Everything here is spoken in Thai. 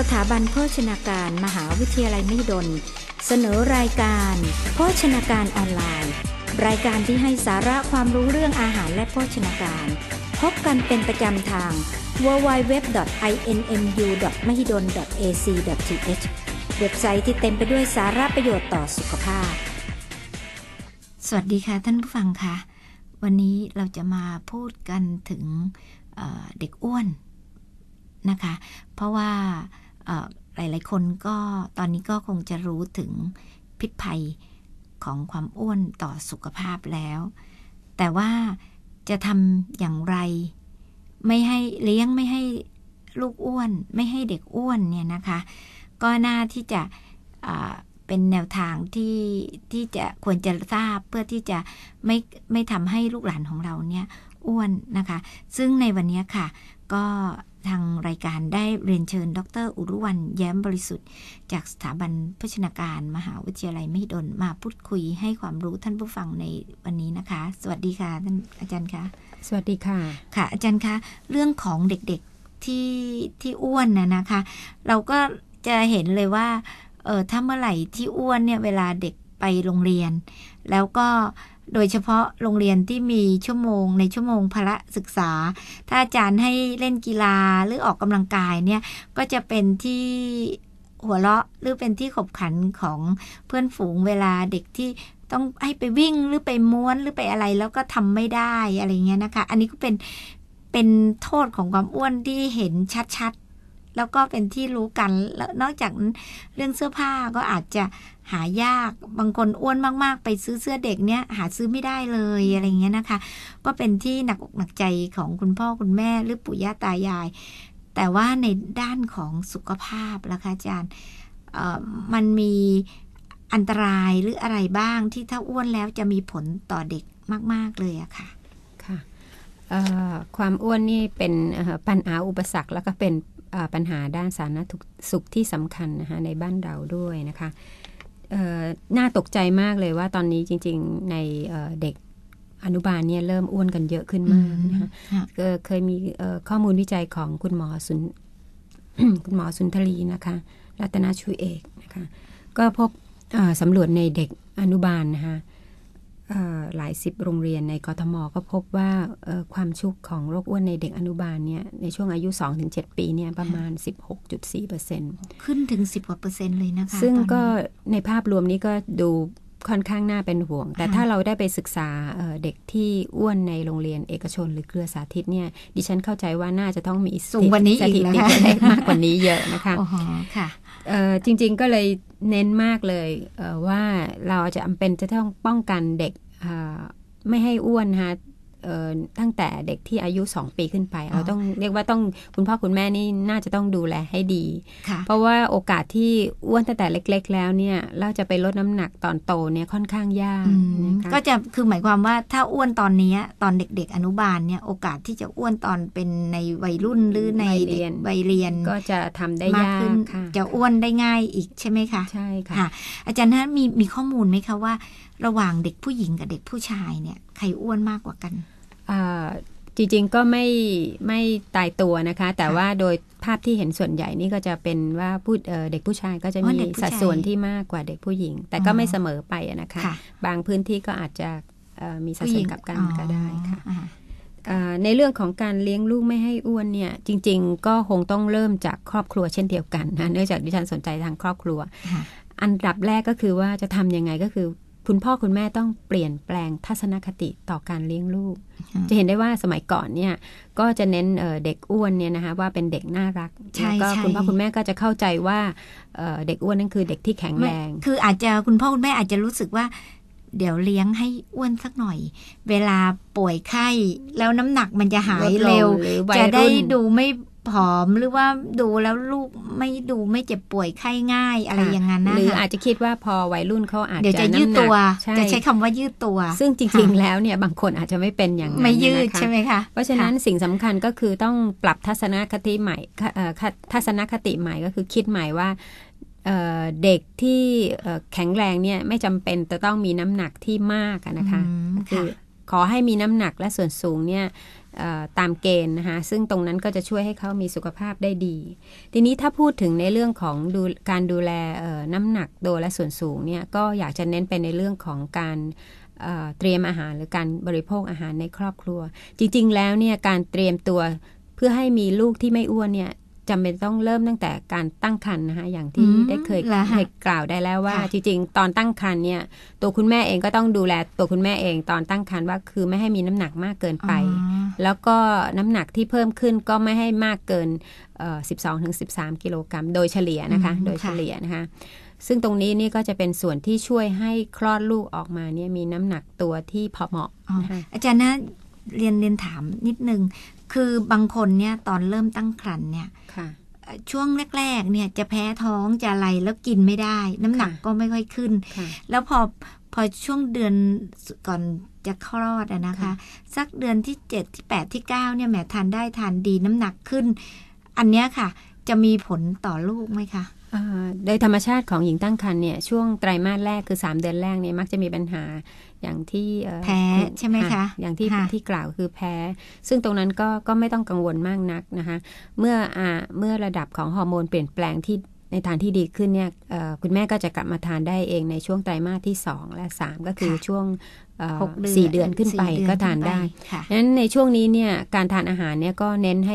สถาบันโภชนาการมหาวิทยาลัยมหิดล เสนอรายการ โภชนาการออนไลน์ รายการที่ให้สาระความรู้เรื่องอาหารและโภชนาการ พบกันเป็นประจำทาง www.inmu.mahidol.ac.th เว็บไซต์ที่เต็มไปด้วยสาระประโยชน์ต่อสุขภาพ สวัสดีค่ะท่านผู้ฟังคะวันนี้เราจะมาพูดกันถึงเเด็กอ้วนนะคะ เพราะว่า หลายๆ คนก็ตอนนี้ก็คงจะรู้ถึงพิษภัยของความอ้วนต่อสุขภาพแล้ว แต่ว่าจะทำอย่างไร ไม่ให้เลี้ยงไม่ให้ลูกอ้วน ไม่ให้เด็กอ้วนเนี่ยนะคะ ก็น่าที่จะเป็นแนวทางที่ที่จะควรจะทราบเพื่อที่จะไม่ไม่ทำให้ลูกหลานของเราเนี่ยอ้วนนะคะ ซึ่งในวันนี้ค่ะ ก็ทางรายการได้เรียนเชิญ ดร อุรุวันแย้มบริสุทธิ์ จากสถาบันพัฒนาการ มหาวิทยาลัยมหิดลมาพูดคุยให้ความรู้ท่านผู้ฟังในวันนี้นะคะ สวัสดีค่ะท่านอาจารย์คะสวัสดีค่ะ ค่ะ อาจารย์คะเรื่องของเด็กๆที่ที่อ้วนนะนะคะ เราก็จะเห็นเลยว่าเออถ้าเมื่อไหร่ที่อ้วนเนี่ยเวลาเด็กไปโรงเรียน แล้วก็ โดยเฉพาะโรงเรียนที่มีชั่วโมงในชั่วโมงพละศึกษา ถ้าอาจารย์ให้เล่นกีฬาหรือออกกำลังกายเนี่ยก็จะเป็นที่หัวเราะหรือเป็นที่ขบขันของเพื่อนฝูงเวลาเด็กที่ต้องให้ไปวิ่งหรือไปม้วนหรือไปอะไรแล้วก็ทำไม่ได้อะไรเงี้ยนะคะ อันนี้ก็เป็นเป็นโทษของความอ้วนที่เห็นชัดๆแล้วก็เป็นที่รู้กันแล้วนอกจากเรื่องเสื้อผ้าก็อาจจะ หายากบางคนอ้วนมากๆ ไปซื้อเสื้อเด็กเนี้ยหาซื้อไม่ได้เลยอะไรเงี้ยนะคะ ก็เป็นที่หนักอกหนักใจของคุณพ่อคุณแม่หรือปู่ย่าตายาย แต่ว่าในด้านของสุขภาพล่ะคะอาจารย์มันมีอันตรายหรืออะไรบ้างที่ถ้าอ้วนแล้วจะมีผลต่อเด็กมาก ๆ เลยอะค่ะค่ะความอ้วนนี่เป็นปัญหาอุปสรรคแล้วก็เป็นปัญหาด้านสาธารณสุขที่สำคัญนะคะในบ้านเราด้วยนะคะ น่าตกใจมากเลยว่าตอนนี้จริง ๆ ในเด็กอนุบาลเนี่ยเริ่มอ้วนกันเยอะขึ้นมากนะคะเคยมีข้อมูลวิจัยของคุณหมอสุนคุณหมอสุนทรีนะคะ รัตนาชูเอกนะคะ ก็พบสำรวจในเด็กอนุบาลนะคะ หลายสิบโรงเรียนในกทมก็พบว่าความชุกของโรคอ้วนในเด็กอนุบาลเนี่ยในช่วงอายุ 2-7 ปีเนี่ยประมาณ 16.4%ขึ้นถึง 10กว่าเปอร์เซ็นต์เลยนะคะซึ่งก็ในภาพรวมนี้ก็ดูค่อนข้างน่าเป็นห่วง แต่ถ้าเราได้ไปศึกษาเด็กที่อ้วนในโรงเรียนเอกชน หรือเครือสาธิตเนี่ย ดิฉันเข้าใจว่าน่าจะต้องมีสูงกว่านี้อีกนะคะมากกว่านี้เยอะนะคะค่ะจริง ๆ ก็เลยเน้นมากเลยว่าเราจะจำเป็นจะต้องป้องกันเด็ก ไม่ให้อ้วนนะคะตั้งแต่เด็กที่อายุสองปีขึ้นไป เราต้องเรียกว่าต้องคุณพ่อคุณแม่นี่น่าจะต้องดูแลให้ดี เพราะว่าโอกาสที่อ้วนตั้งแต่เล็ก ๆ แล้วเนี่ยเราจะไปลดน้ำหนักตอนโตเนี่ยค่อนข้างยากก็จะคือหมายความว่าถ้าอ้วนตอนนี้ตอนเด็ก ๆ อนุบาลเนี่ยโอกาสที่จะอ้วนตอนเป็นในวัยรุ่นหรือในเรียนวัยเรียนก็จะทำได้ยากขึ้นจะอ้วนได้ง่ายอีกใช่ไหมคะใช่ค่ะอาจารย์นะมีมีข้อมูลไหมคะว่าระหว่างเด็กผู้หญิงกับเด็กผู้ชายเนี่ยใครอ้วนมากกว่ากันจริงๆก็ไม่ไม่ตายตัวนะคะ แต่ว่าโดยภาพที่เห็นส่วนใหญ่นี่ก็จะเป็นว่าผู้เด็กผู้ชายก็จะมีสัดส่วนที่มากกว่าเด็กผู้หญิง แต่ก็ไม่เสมอไปนะคะ บางพื้นที่ก็อาจจะมีสัดส่วนกับกันก็ได้ค่ะในเรื่องของการเลี้ยงลูกไม่ให้อ้วนเนี่ย จริง ๆ ก็คงต้องเริ่มจากครอบครัวเช่นเดียวกันนะเนื่องจากดิฉันสนใจทางครอบครัว อันดับแรกก็คือว่าจะทำยังไงก็คือ คุณพ่อคุณแม่ต้องเปลี่ยนแปลงทัศนคติต่อการเลี้ยงลูก จะเห็นได้ว่าสมัยก่อนเนี่ยก็จะเน้นเด็กอ้วนเนี่ยนะคะว่าเป็นเด็กน่ารักแล้วก็คุณพ่อคุณแม่ก็จะเข้าใจว่าเด็กอ้วนนั่นคือเด็กที่แข็งแรง คืออาจจะคุณพ่อคุณแม่อาจจะรู้สึกว่าเดี๋ยวเลี้ยงให้อ้วนสักหน่อย เวลาป่วยไข้ แล้วน้ำหนักมันจะหายเร็ว จะได้ดูไม่ ผอมหรือว่าดูแล้วลูกไม่ดูไม่เจ็บป่วยไข้ง่ายอะไรอย่างนั้นนะหรืออาจจะคิดว่าพอวัยรุ่นเขาอาจจะเดี๋ยวจะยืดตัวจะใช้คำว่ายืดตัว ซึ่งจริงๆแล้วเนี่ยบางคนอาจจะไม่เป็นอย่างนั้นไม่ยืดใช่ไหมคะเพราะฉะนั้นสิ่งสำคัญก็คือต้องปรับทัศนคติใหม่ทัศนคติใหม่ก็คือคิดใหม่ว่าเด็กที่แข็งแรงเนี่ยไม่จำเป็นจะต้องมีน้ำหนักที่มากนะคะคือขอให้มีน้ำหนักและส่วนสูงเนี่ยเอ่อ ตามเกณฑ์นะคะซึ่งตรงนั้นก็จะช่วยให้เขามีสุขภาพได้ดี ทีนี้ถ้าพูดถึงในเรื่องของดูการดูแลน้ำหนักตัวและส่วนสูงเนี่ยก็อยากจะเน้นไปในเรื่องของการเเตรียมอาหารหรือการบริโภคอาหารในครอบครัว จริง ๆ แล้วเนี่ยการเตรียมตัวเพื่อให้มีลูกที่ไม่อ้วนเนี่ย จำเป็นต้องเริ่มตั้งแต่การตั้งครรภ์นะคะอย่างที่อืมได้เคยเหรอคะเคยกล่าวได้แล้วว่าค่ะจริงๆ ตอนตั้งครรภ์เนี่ย ตัวคุณแม่เองก็ต้องดูแลตัวคุณแม่เองตอนตั้งครรภ์ว่าคือไม่ให้มีน้ำหนักมากเกินไปอ๋อแล้วก็น้ำหนักที่เพิ่มขึ้นก็ไม่ให้มากเกินเอ่อ12ถึง13 กิโลกรัมโดยเฉลี่ยนะคะอืมโดยค่ะเฉลี่ยนะคะซึ่งตรงนี้นี่ก็จะเป็นส่วนที่ช่วยให้คลอดลูกออกมาเนี่ยมีน้ำหนักตัวที่พอเหมาะอ๋อนะคะอาจารย์นะ เรียนเรียนถามนิดนึง คือบางคนเนี่ยตอนเริ่มตั้งครรภ์เนี่ยค่ะเอ่อช่วงแรกๆ เนี่ยจะแพ้ท้องจะอะไรแล้วกินไม่ได้ น้ำหนักค่ะก็ไม่ค่อยขึ้นค่ะแล้วพอพอช่วงเดือนก่อนจะคลอดอะนะคะค่ะสักเดือนที่เจ็ดที่แปดที่เก้าเนี่ยแหมทานได้ทานดีน้ำหนักขึ้น อันเนี้ยค่ะ จะมีผลต่อลูกไหมคะอ่า โดยธรรมชาติของหญิงตั้งครรภ์เนี่ยช่วงไตรมาสแรกคือ 3 เดือนแรกเนี่ยมักจะมีปัญหาอย่างที่เอ่อแพ้ใช่ไหมคะอย่างที่ค่ะที่กล่าวคือแพ้ ซึ่งตรงนั้นก็ก็ไม่ต้องกังวลมากนักนะคะเมื่ออ่าเมื่อระดับของฮอร์โมนเปลี่ยนแปลงที่ในทางที่ดีขึ้นเนี่ยเอ่อคุณแม่ก็จะกลับมาทานได้เองในช่วงไตรมาสที่ 2 และ 3 ก็คือค่ะช่วงเอ่อหกเดือนสี่เดือนขึ้นไปสี่เดือนก็ทานขึ้นไปได้ค่ะดังนั้นในช่วงนี้เนี่ยการทานอาหารเนี่ยก็เน้นให้